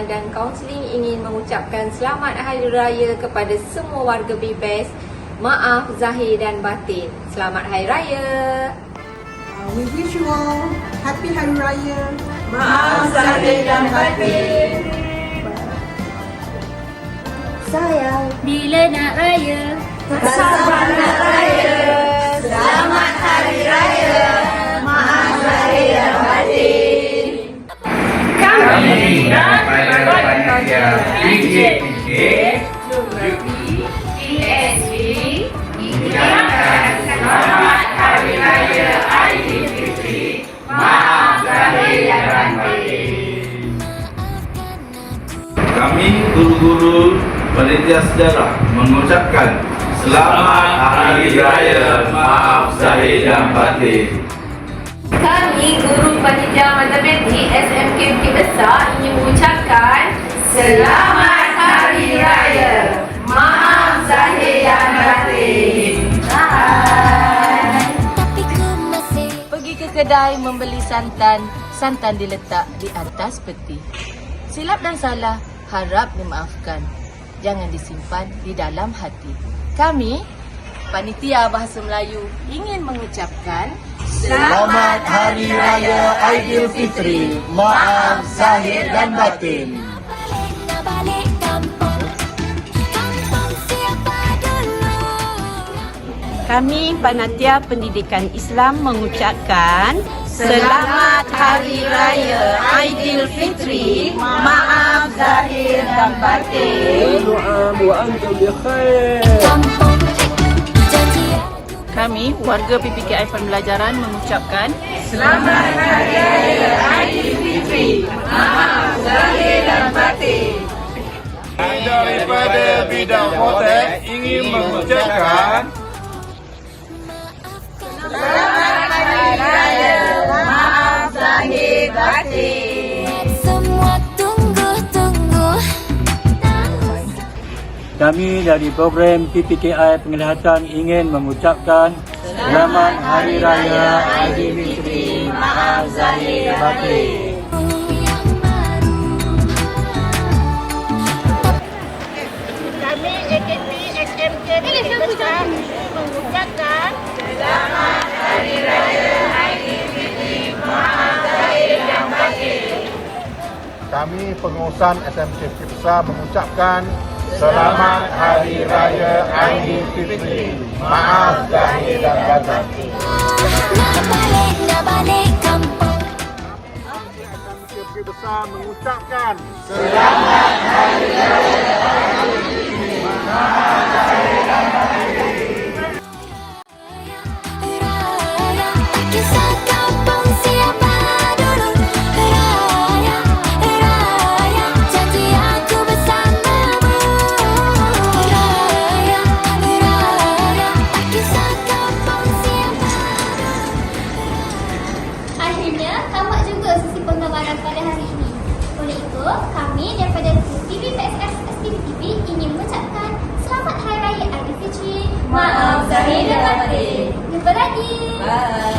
perbincangan dan kaunseling ingin mengucapkan selamat Hari Raya kepada semua warga BPS. Maaf zahir dan batin. Selamat Hari Raya. Uh, we wish you all happy Hari Raya. Maaf zahir dan batin. Sayang, bila nak raya? Sabar nak raya. Kami guru-guru panitia sejarah mengucapkan Selamat Hari Raya Maaf Zahir dan Batin. Kami guru panitia matematik SMK Bukit Besar ingin mengucapkan Selamat kedai membeli santan, santan diletak di atas peti. Silap dan salah harap dimaafkan. Jangan disimpan di dalam hati. Kami, Panitia Bahasa Melayu ingin mengucapkan Selamat Hari Raya Aidilfitri. Maaf zahir dan batin. Kami Panitia Pendidikan Islam mengucapkan Selamat Hari Raya Aidilfitri. Maaf zahir dan batin. Kami warga PPKI Pembelajaran mengucapkan Daripada bidang motor ingin mengucapkan Kami dari program PPKI Penglihatan ingin mengucapkan Selamat Hari Raya Aidilfitri. Maaf zahir batin. Kami AKP SMK Besar mengucapkan Kami pengurusan SMK Besar mengucapkan Selamat Hari Raya Aidilfitri. Maaf zahir dan batin. Nak balik, nak balik kampung. SMK Besar mengucapkan Raya, Maaf zahir dan batin. Jumpa lagi. Bye.